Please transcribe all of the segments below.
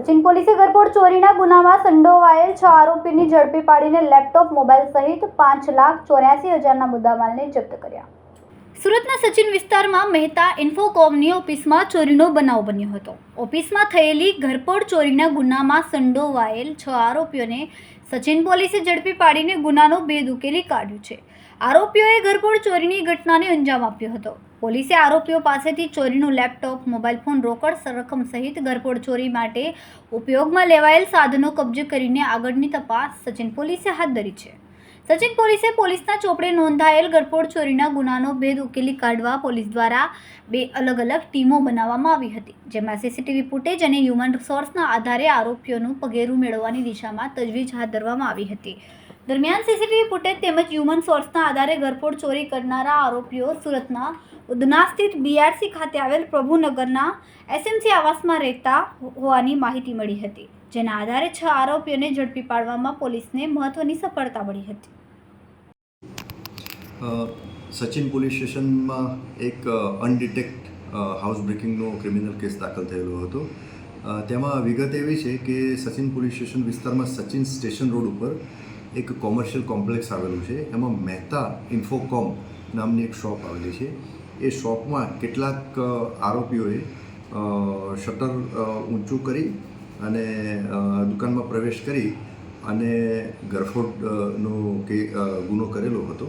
સચિન પોલીસે ગરબોડ ચોરીના ગુનામાં સંડોવાયેલ છ આરોપીની ઝડપી પાડીને લેપટોપ, મોબાઈલ સહિત પાંચ લાખ ચોર્યાસી હજારના મુદ્દામાલને જપ્ત કર્યા. સુરતના સચિન વિસ્તારમાં મહેતા ઇન્ફોકોમની ઓફિસમાં ચોરીનો બનાવ બન્યો હતો. ઓફિસમાં થયેલી ઘરપોડ ચોરીના ગુનામાં સંડોવાયેલ છ આરોપીઓને સચિન પોલીસે ઝડપી પાડીને ગુનાનો ભેદ ઉકેલી કાઢ્યો છે. આરોપીઓએ ઘરફોડ ચોરીની ઘટનાને અંજામ આપ્યો હતો. પોલીસે આરોપીઓ પાસેથી ચોરીનું લેપટોપ, મોબાઈલ ફોન રોકડ રકમ સહિત ઘરફોડ ચોરી માટે ઉપયોગમાં લેવાયેલ સાધનો કબજે કરીને આગળની તપાસ સચિન પોલીસે હાથ ધરી છે. સચિન પોલીસે પોલીસના ચોપડે નોંધાયેલ ગરફોડ ચોરીના ગુનાનો ભેદ ઉકેલી કાઢવા પોલીસ દ્વારા બે અલગ અલગ ટીમો બનાવવામાં આવી હતી, જેમાં સીસીટીવી ફૂટેજ અને હ્યુમન રિસોર્સના આધારે આરોપીઓનું પગેરું મેળવવાની દિશામાં તજવીજ હાથ ધરવામાં આવી હતી. દરમિયાન સીસીટીવી ફૂટેજ તેમજ હ્યુમન સોર્સના આધારે ઘરફોડ ચોરી કરનારા આરોપીઓ સુરતના ઉધના સ્થિત બીઆરસી ખાતે આવેલ પ્રભુનગરના એસએમસી આવાસમાં રહેતા હોવાની માહિતી મળી હતી, જેના આધારે છ આરોપીઓને ઝડપી પાડવામાં પોલીસને મહત્વની સફળતા મળી હતી. સચિન પોલીસ સ્ટેશનમાં એક અનડિટેક્ટ હાઉસ બ્રેકિંગનો ક્રિમિનલ કેસ દાખલ થયેલો હતો. તેમાં વિગત એવી છે કે સચિન પોલીસ સ્ટેશન વિસ્તારમાં સચિન સ્ટેશન રોડ ઉપર એક કોમર્શિયલ કોમ્પ્લેક્સ આવેલું છે. એમાં મહેતા ઇન્ફોકોમ નામની એક શોપ આવેલી છે. એ શોપમાં કેટલાક આરોપીઓએ શટર ઊંચું કરી અને દુકાનમાં પ્રવેશ કરી અને ગરફોડનો કે ગુનો કરેલો હતો.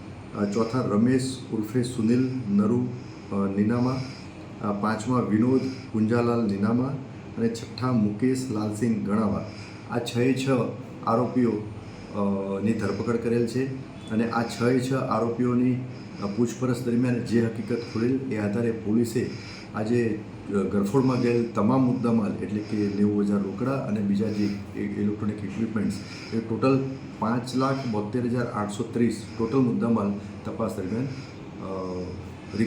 ચોથા રમેશ ઉર્ફે સુનિલ નરુ નીનામા પાંચમા વિનોદ કુંજાલાલ નીનામા અને છઠ્ઠા મુકેશ લાલસિંહ ગણાવા. આ છ છ આરોપીઓ ની ધરપકડ કરેલ છે અને આ છ છ આરોપીઓની પૂછપરછ દરમિયાન જે હકીકત ખુલેલ એ આધારે પોલીસે આજે ગરફોડમાં ગયેલ તમામ મુદ્દામાલ, એટલે કે નેવું હજાર રોકડા અને બીજા જે ઇલેક્ટ્રોનિક ઇક્વિપમેન્ટ્સ એ ટોટલ પાંચ લાખ બોતેર હજાર આઠસો ત્રીસ ટોટલ મુદ્દામાલ તપાસ દરમિયાન